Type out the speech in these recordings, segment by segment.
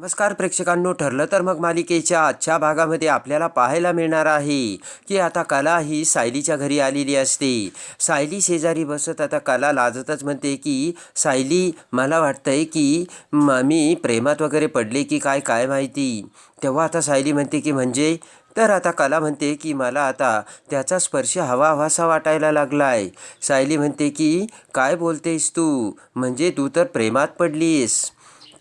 नमस्कार प्रेक्षकांनो ठरलं तर मग मालिकेच्या आजच्या भागामध्ये आपल्याला पाहायला मिळणार आहे की आता कला ही सायलीच्या घरी आलेली असते. सायली शेजारी बसत आता कला लाजतच म्हणते की सायली मला वाटतंय की मी प्रेमात वगैरे पडले की काय काय माहिती? तेव्हा आता सायली म्हणते की म्हणजे? तर आता कला म्हणते की मला आता त्याचा स्पर्श हवा हवासा वाटायला लागलाय. सायली म्हणते की काय बोलतेस तू? म्हणजे तू तर प्रेमात पडलीस.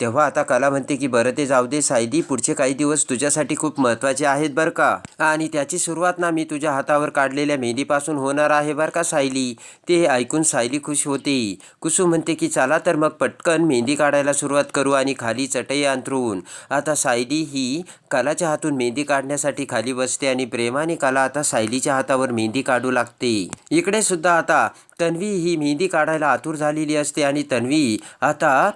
तेव्हा आता कला म्हणते की बरं ते जाऊ दे सायली पुढचे काही दिवस तुझ्यासाठी खूप महत्त्वाचे आहेत बरं का? आणि त्याची सुरुवात ना मी तुझ्या हातावर काढलेल्या मेहंदीपासून होणार आहे बरं का सायली? ते ऐकून सायली खुश होते. कुसुम म्हणते की चला तर मग पटकन मेहंदी काढायला सुरुवात करू आणि खाली चटई अंथरून. आता सायली ही कलाच्या हातून मेहंदी काढण्यासाठी खाली बसते आणि प्रेमाने कला आता सायलीच्या हातावर मेहंदी काढू लागते. इकडे सुद्धा आता तन्वी ही मेहंदी काढायला आतुर झालेली असते आणि तन्वी आता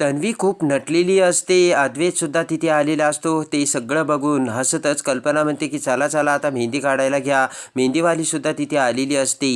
तन्वी खूप नटलेली असते. अद्वैतसुद्धा तिथे आलेला असतो. ते सगळं बघून हसतच कल्पना म्हणते की चला चला आता मेहंदी काढायला घ्या. मेहंदीवालीसुद्धा तिथे आलेली असते.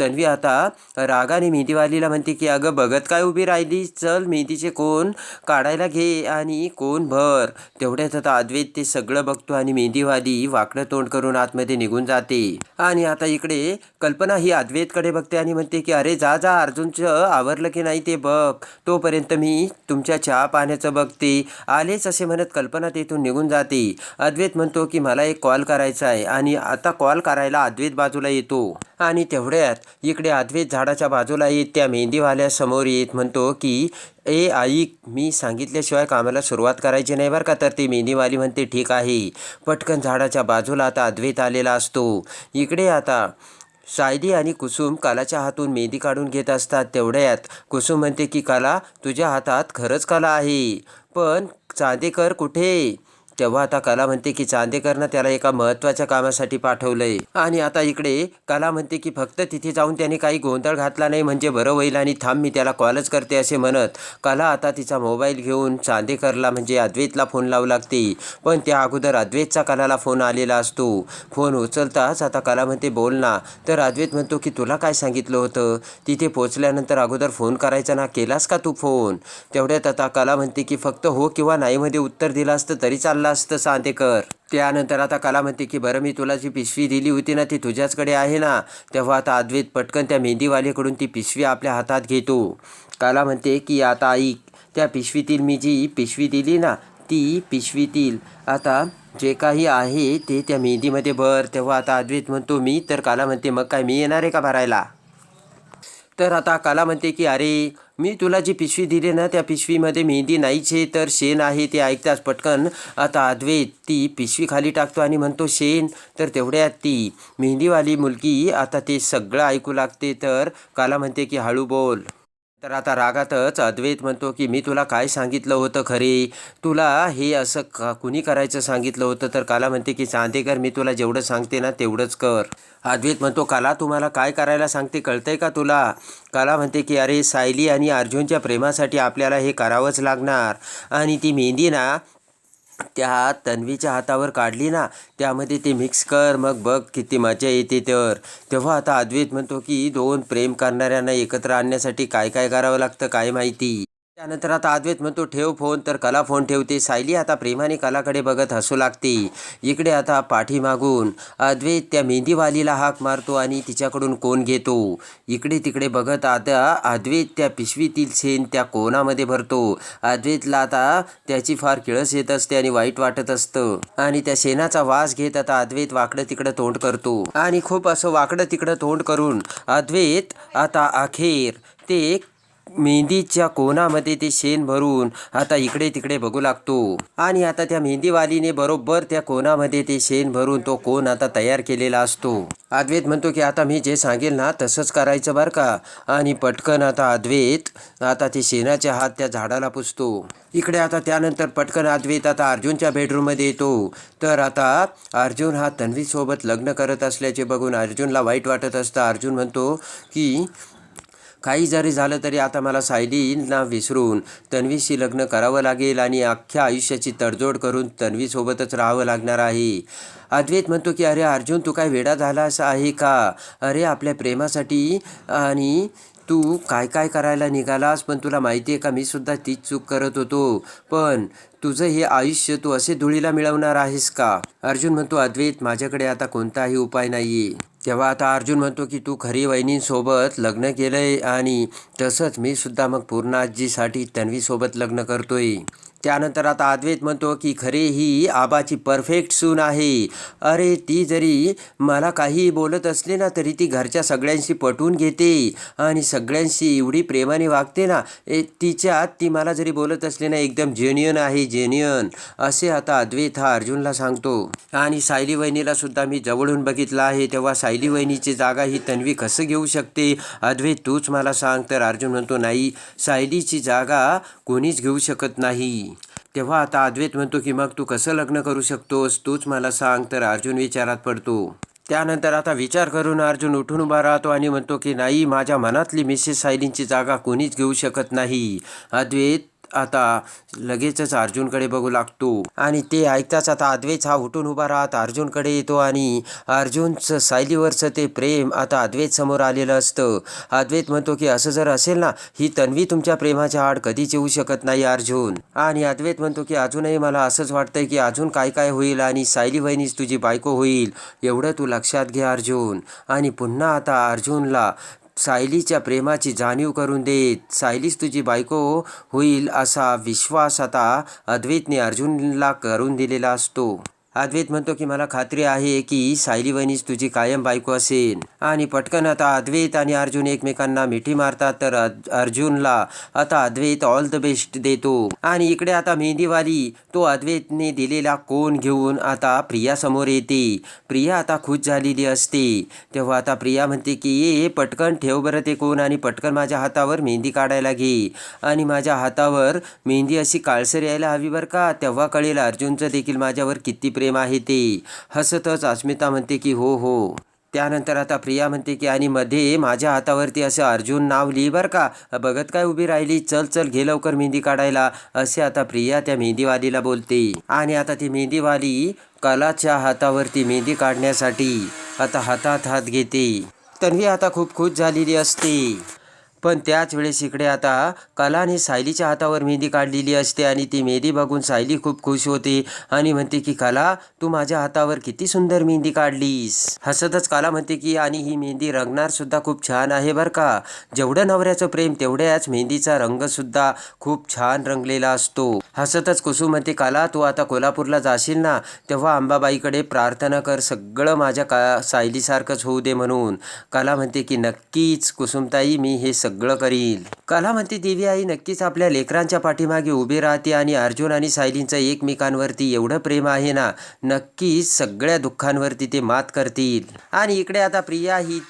तन्वी आता रागाने मेहंदीवालीला म्हणते की अगं बघत काय उभी राहिली? चल मेहंदीचे कोण काढायला घे आणि कोण भर. तेवढ्यात आता अद्वैत ते सगळं बघतो आणि मेहंदीवाली वाकडं तोंड करून आतमध्ये निघून जाते. आणि आता इकडे कल्पना ही अद्वैतकडे बघते आणि म्हणते की अरे जा जा अर्जुनचं आवरलं की नाही ते बघ. तोपर्यंत मी तुमच्या चहा पाण्याचं बघते आलेच असे म्हणत कल्पना तेथून निघून जाते. अद्वैत म्हणतो की मला एक कॉल करायचा आहे आणि आता कॉल करायला अद्वैत बाजूला येतो. आणि तेवढ्यात इकडे अद्वैत झाडाच्या बाजूला येत त्या मेहंदीवाल्यासमोर येत म्हणतो की ए आई मी सांगितल्याशिवाय कामाला सुरुवात करायची नाही बरं का? तर ती मेहंदीवाली म्हणते ठीक आहे. पटकन झाडाच्या बाजूला आता अद्वैत आलेला असतो. इकडे आता सायली आणि कुसुम कालाच्या हातून मेहंदी काढून घेत असतात तेवढ्यात. कुसुम म्हणते की काला तुझ्या हातात खरंच कला आहे. पण चांदेकर कुठे? तेव्हा आता कला म्हणते की चांदेकरनं त्याला एका महत्त्वाच्या कामासाठी पाठवलंय. आणि आता इकडे कला म्हणते की फक्त तिथे जाऊन त्याने काही गोंधळ घातला नाही म्हणजे बरं होईल आणि थांब मी त्याला कॉलच करते असे म्हणत कला आता तिचा मोबाईल घेऊन चांदेकरला म्हणजे अद्वैतला फोन लावू लागते. पण त्या अगोदर अद्वैतचा कलाला फोन आलेला असतो. फोन उचलताच आता कला म्हणते बोल ना. तर अद्वैत म्हणतो की तुला काय सांगितलं होतं? तिथे पोचल्यानंतर अगोदर फोन करायचा ना केलास का तू फोन? तेवढ्यात आता कला म्हणते की फक्त हो किंवा नाहीमध्ये उत्तर दिलं असतं तरी चाललं असतं सांदेकर त्यानंतर आता कला म्हणते की बरं मी तुला जी पिशवी दिली होती ना ती तुझ्याचकडे आहे ना. तेव्हा आता अद्वैत पटकन त्या मेहंदीवालीकडून ती पिशवी आपल्या हातात घेतो. कला म्हणते की आता ऐक त्या पिशवीतील मी जी पिशवी दिली ना ती पिशवीतील. आता जे काही आहे ते त्या मेहंदीमध्ये भर. तेव्हा आता अद्वैत म्हणतो मी? तर काला म्हणते मग काय मी येणार आहे का भरायला? तर आता काला म्हणते की अरे मी तुला जी पिशवी दिली ना त्या पिशवीमध्ये मेहंदी नाहीच आहे तर शेण आहे ते ऐकताच पटकन. आता अद्वैत ती पिशवी खाली टाकतो आणि म्हणतो शेण. तर तेवढ्यात ती मेहंदीवाली मुलगी आता ते सगळं ऐकू लागते तर काला म्हणते की हळू बोल. तर आता रागातच अद्वैत म्हणतो की मी तुला काय सांगितलं होतं खरे? तुला हे असं का कुणी करायचं सांगितलं होतं? तर काला म्हणते की चांदेकर मी तुला जेवढं सांगते ना तेवढंच कर. अद्वैत म्हणतो काला तुम्हाला काय करायला सांगते कळतंय का तुला? काला म्हणते की अरे सायली आणि अर्जुनच्या प्रेमासाठी आपल्याला हे करावंच लागणार. आणि ती मेहंदी ना त्या तन्वीच्या हातावर काढली ना त्यामध्ये ती मिक्स कर मग बघ किती मजा येते तर. तेव्हा आता अद्वैत म्हणतो की दोन प्रेम करणाऱ्यांना एकत्र आणण्यासाठी काय काय करावं लागतं काय माहिती? त्यानंतर आता अद्वैत म्हणतो ठेव फोन तर कला फोन ठेवते सायली आता प्रेमाने कलाकडे बघत हसू लागते. इकडे आता पाठीमागून अद्वैत त्या मेहंदीवालीला हाक मारतो आणि तिच्याकडून कोण घेतो? इकडे तिकडे बघत आता अद्वैत त्या पिशवीतील शेण त्या कोणामध्ये भरतो? अद्वैतला आता त्याची फार किळस येत असते आणि वाईट वाटत असतं. आणि त्या शेणाचा वास घेत आता अद्वैत वाकडं तिकडं तोंड करतो. आणि खूप असं वाकडं तिकडं तोंड करून अद्वैत आता अखेर ते मेहंदीच्या कोणामध्ये ते शेण भरून आता इकडे तिकडे बघू लागतो. आणि आता त्या मेहंदीवालीने बरोबर त्या कोणामध्ये ते शेण भरून तो कोण आता तयार केलेला असतो. अद्वैत म्हणतो की आता मी जे सांगेल ना तसंच करायचं बरं का? आणि पटकन आता अद्वैत आता ते शेणाचे हात त्या झाडाला पुसतो. इकडे आता त्यानंतर पटकन अद्वैत आता अर्जुनच्या बेडरूममध्ये येतो. तर आता अर्जुन हा तन्वीसोबत लग्न करत असल्याचे बघून अर्जुनला वाईट वाटत असतं अर्जुन म्हणतो की काही जरी झालं तरी आता मला सायलींना विसरून तन्वीशी लग्न करावं लागेल आणि अख्ख्या आयुष्याची तडजोड करून तन्वीसोबतच राहावं लागणार आहे. अद्वैत म्हणतो की अरे अर्जुन तू काय वेडा झालास आहे का? अरे आपल्या प्रेमासाठी आणि तू काय काय करायला निघालास? पण तुला माहिती आहे का मी सुद्धा तीच चूक करत होतो. पण तुझं हे आयुष्य तू असे धुळीला मिळवणार आहेस का? अर्जुन म्हणतो अद्वैत माझ्याकडे आता कोणताही उपाय नाही तेव्हा आता अर्जुन म्हणतो की तू खरी वहिनींसोबत लग्न केलंय आणि तसंच मी सुद्धा मग पूर्णाजीसाठी तन्वीसोबत लग्न करतोय. त्यानंतर आता अद्वैत म्हणतो की खरे ही आबाची परफेक्ट सून आहे. अरे ती जरी मला काही बोलत असली ना तरी ती घरच्या सगळ्यांशी पटवून घेते आणि सगळ्यांशी एवढी प्रेमाने वागते ना ए तिच्यात ती मला जरी बोलत असली ना एकदम जेन्युअन आहे जेन्युअन असे आता अद्वैत हा अर्जुनला सांगतो. आणि सायली वहिनीला सुद्धा मी जवळून बघितलं आहे तेव्हा सायली वहिनीची जागा ही तन्वी कसं घेऊ शकते? अद्वैत तूच मला सांग. तर अर्जुन म्हणतो नाही सायलीची जागा कोणीच घेऊ शकत नाही. तेव्हा आता अद्वैत म्हणतो की मग तू कसं लग्न करू शकतोस? तूच मला सांग. तर अर्जुन विचारात पडतो. त्यानंतर आता विचार करून अर्जुन उठून उभा राहतो आणि म्हणतो की नाही माझ्या मनातली मिसेस सायलींची जागा कोणीच घेऊ शकत नाही. अद्वैत आता लगेचच अर्जुनकडे बघू लागतो. आणि ते ऐकताच आता अद्वैत हा उठून उभा राहत अर्जुनकडे येतो आणि अर्जुनचं सायलीवरचं ते प्रेम आता अद्वैत समोर आलेलं असतं. अद्वैत म्हणतो की असं जर असेल ना ही तन्वी तुमच्या प्रेमाच्या आड कधीच येऊ शकत नाही अर्जुन. आणि अद्वैत म्हणतो की अजूनही मला असंच वाटतंय की अजून काय काय होईल आणि सायली वहिनीच तुझी बायको होईल. एवढं तू लक्षात घे अर्जुन. आणि पुन्हा आता अर्जुनला सायलीच्या प्रेमाची जाणीव करून देत सायलीच तुझी बायको होईल असा विश्वास आता अद्वैतने अर्जुनला करून दिलेला असतो. अद्वैत म्हणतो की मला खात्री आहे की सायली वहिनीच तुझी कायम बायको असेल आणि पटकन आता अद्वैत आणि अर्जुन एकमेकांना मिठी मारतात तर अद- अर्जुनला आता अद्वैत ऑल द बेस्ट देतो. आणि इकडे आता मेहंदीवाली तो अद्वैतने दिलेला कोण घेऊन आता प्रिया समोर येते. प्रिया आता खुश झालेली असते. तेव्हा आता प्रिया म्हणते की ये पटकन ठेव बरं ते कोण आणि पटकन माझ्या हातावर मेहंदी काढायला घे. आणि माझ्या हातावर मेहंदी अशी काळसर यायला हवी बरं का? तेव्हा कळेल अर्जुनचं देखील माझ्यावर किती प्रेम आहे ते हसतच अस्मिता म्हणते की हो हो. त्यानंतर आता प्रिया म्हणते की आणि मध्ये माझ्या हातावरती असं अर्जुन नाव लिही बरं का. बघत काय उभी राहिली? चल चल घे लवकर मेहंदी काढायला. असे आता प्रिया त्या मेहंदीवालीला बोलते. आणि आता ती मेहंदीवाली कलाच्या हातावरती मेहंदी काढण्यासाठी आता हातात हात घेते. तन्वी आता खूप खुश झालेली असते. पण त्याच वेळेस इकडे आता कलाने सायलीच्या हातावर मेहंदी काढलेली असते आणि ती मेहंदी बघून सायली खूप खुश होते आणि म्हणते की कला तू माझ्या हातावर किती सुंदर मेहंदी काढलीस. हसतच कला म्हणते की आणि ही मेहंदी रंगणार सुद्धा खूप छान आहे बरं का. जेवढं नवऱ्याचं प्रेम तेवढ्याच मेहंदीचा रंग सुद्धा खूप छान रंगलेला असतो. हसतच कुसुम म्हणते कला तू आता कोल्हापूरला जाशील ना तेव्हा अंबाबाईकडे प्रार्थना कर सगळं माझ्या का सायलीसारखंच होऊ दे म्हणून. कला म्हणते की नक्कीच कुसुमताई मी हे सगळं करील. कलामंती म्हणते देवी आई नक्कीच आपल्या लेकरांच्या पाठीमागे उभी राहते आणि अर्जुन आणि सायलींचं एकमेकांवरती एवढं प्रेम आहे ना नक्कीच सगळ्या दुःखांवरती ते मात करतील. आणि इकडे आता प्रिया ही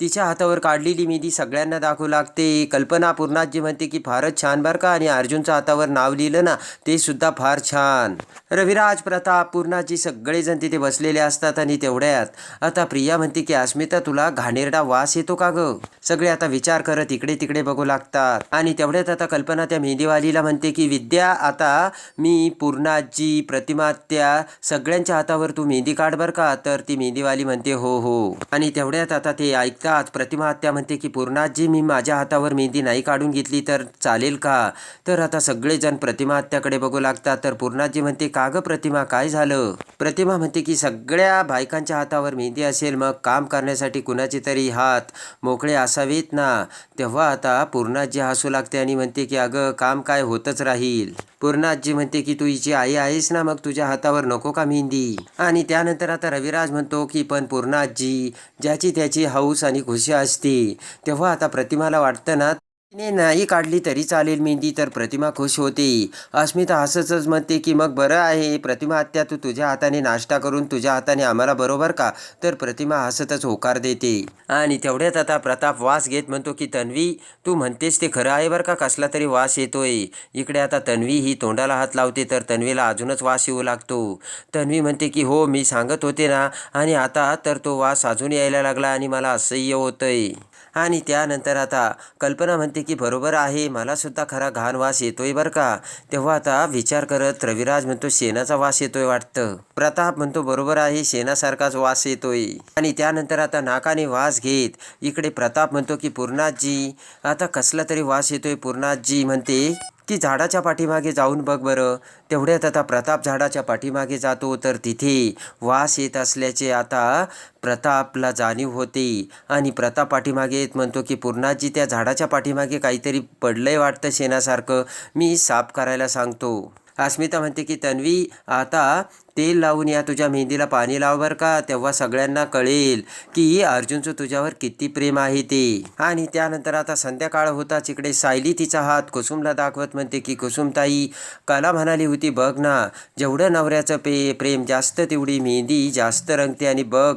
तिच्या हातावर काढलेली मेहंदी सगळ्यांना दाखवू लागते. कल्पना पूर्णाजी म्हणते की फारच छान बरं का आणि अर्जुनच्या हातावर नाव लिहिलं ना ते सुद्धा फार छान. रविराज प्रताप पूर्णाजी सगळेजण तिथे बसलेले असतात आणि तेवढ्यात आता प्रिया म्हणते की अस्मिता तुला घाणेरडा वास येतो का ग? सगळे आता विचार करत इकडे तिकडे बघू लागतात. आणि तेवढ्यात आता कल्पना त्या मेहंदीवालीला म्हणते की विद्या आता मी पूर्णाजी प्रतिमा त्या सगळ्यांच्या हातावर तू मेहंदी काढ बरं का? तर ती मेहंदीवाली म्हणते हो हो. आणि तेवढ्यात आता ते ऐक ऐकतात प्रतिमा आत्या म्हणते की पूर्णाजी मी माझ्या हातावर मेहंदी नाही काढून घेतली तर चालेल का? तर आता सगळेजण प्रतिमा आत्याकडे बघू लागतात. तर पूर्णाजी म्हणते का ग प्रतिमा? काय झालं? प्रतिमा म्हणते की सगळ्या बायकांच्या हातावर मेहंदी असेल मग काम करण्यासाठी कुणाचे तरी हात मोकळे असावेत ना? तेव्हा आता पूर्णाजी हसू लागते आणि म्हणते की अगं काम काय होतच राहील? पूर्णाजी म्हणते की तू हिची आई आहेस ना मग तुझ्या हातावर नको का मेहंदी? आणि त्यानंतर आता रविराज म्हणतो की पण पूर्णाजी ज्याची त्याची हौस आणि खुशी असते. तेव्हा आता प्रतिमाला वाटतं ना तिने नाही काढली तरी चालेल मेहंदी तर प्रतिमा खुश होते. अस्मिता हसतच म्हणते की मग बरं आहे प्रतिमा आत्या तू तुझ्या हाताने नाश्ता करून तुझ्या हाताने आम्हाला बरोबर का? तर प्रतिमा हसतच होकार देते. आणि तेवढ्यात आता प्रताप वास घेत म्हणतो की तन्वी तू म्हणतेस ते खरं आहे बरं का? कसला तरी वास येतोय. इकडे आता तन्वी ही तोंडाला हात लावते तर तन्वीला अजूनच वास येऊ लागतो. तन्वी म्हणते की हो मी सांगत होते ना आणि आता तर तो वास अजून यायला लागला आणि मला असह्य होतंय. आणि त्यानंतर आता कल्पना म्हणते की बरोबर आहे मला सुद्धा खरा घाण वास येतोय बरं का. तेव्हा आता विचार करत रविराज म्हणतो शेणाचा वास येतोय वाटतं. प्रताप म्हणतो बरोबर आहे शेणासारखाच वास येतोय. आणि त्यानंतर आता नाकाने वास घेत इकडे प्रताप म्हणतो की पूर्णाजी आता कसला तरी वास येतोय पूर्णाजी म्हणते. की झाडाच्या पाठीमागे जाऊन बघ बरं. तेवढ्यात आता प्रताप झाडाच्या पाठीमागे जातो. तर तिथे वास येत असल्याचे आता प्रतापला जाणीव होते. आणि प्रताप पाठीमागे येत म्हणतो की पूर्णाजी त्या झाडाच्या पाठीमागे काहीतरी पडलंय वाटतं शेणासारखं. मी साफ करायला सांगतो. अस्मिता म्हणते की तन्वी आता तेल लावून या तुझ्या मेहंदीला पाणी लाव बरं का तेव्हा सगळ्यांना कळेल की अर्जुनचं तुझ्यावर किती प्रेम आहे ते. आणि त्यानंतर आता संध्याकाळ होताच इकडे सायली तिचा हात कुसुमला दाखवत म्हणते की कुसुमताई कला म्हणाली होती बघ ना जेवढं नवऱ्याचं पे प्रेम जास्त तेवढी मेहंदी जास्त रंगते आणि बघ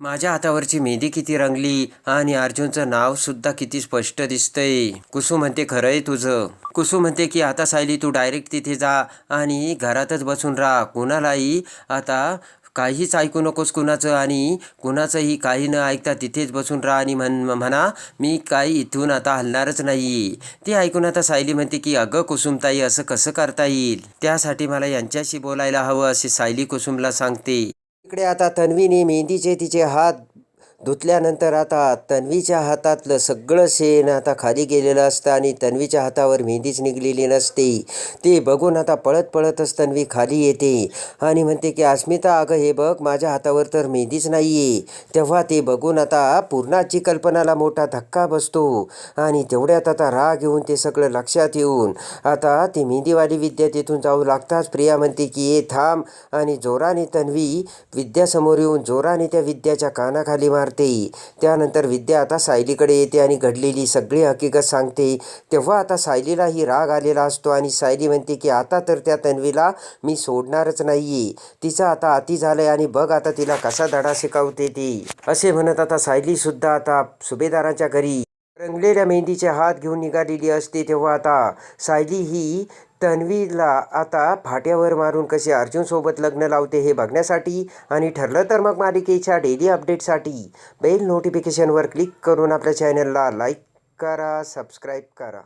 माझ्या हातावरची मेहंदी किती रंगली आणि अर्जुनचं नाव सुद्धा किती स्पष्ट दिसतंय. कुसू म्हणते खरंय तुझं. कुसू म्हणते की आता सायली तू डायरेक्ट तिथे जा आणि घरातच बसून राहा. कुणालाही आता काहीच ऐकू नकोस कुणाचं आणि कुणाचंही काही न ऐकता तिथेच बसून राहा आणि म्हण म्हणा मी काही इथून आता हलणारच नाही. ते ऐकून आता सायली म्हणते की अगं कुसुमताई असं कसं करता येईल? त्यासाठी मला यांच्याशी बोलायला हवं असे सायली कुसुमला सांगते. इकडे आता तन्वीने मेहंदीचे तिचे हात धुतल्यानंतर आता तन्वीच्या हातातलं सगळं शेण आता खाली गेलेलं असतं आणि तन्वीच्या हातावर मेहंदीच निघलेली नसते. ते बघून आता पळत पळतच तन्वी खाली येते आणि म्हणते की अस्मिता अगं हे बघ माझ्या हातावर तर मेहंदीच नाही आहे तेव्हा ते बघून आता पूर्णाची कल्पनाला मोठा धक्का बसतो आणि तेवढ्यात आता राग येऊन ते सगळं लक्षात येऊन आता ती मेहंदीवाली विद्या तिथून जाऊ लागताच प्रिया म्हणते की ये थांब. आणि जोराने तन्वी विद्यासमोर येऊन जोराने त्या विद्याच्या कानाखाली मारते त्यानंतर विद्या आता सायलीकडे येते आणि घडलेली सगळी हकीकत सांगते. तेव्हा आता सायलीलाही राग आलेला असतो आणि सायली म्हणते की आता तर त्या तन्वीला मी सोडणारच नाहीये. तिचा आता अति झालंय आणि बघ आता तिला कसा धडा शिकवते ती असे म्हणत आता सायलीसुद्धा आता सुभेदाराच्या घरी रंगलेल्या मेहंदीचे हात घेऊन निघालेली असते तेव्हा आता सायली ही तन्वीला आता फाट्यावर मारून कसे अर्जुनसोबत लग्न लावते हे बघण्यासाठी आणि ठरलं तर मग मालिकेच्या डेली अपडेटसाठी बेल नोटिफिकेशनवर क्लिक करून आपल्या चॅनलला लाईक करा सबस्क्राईब करा.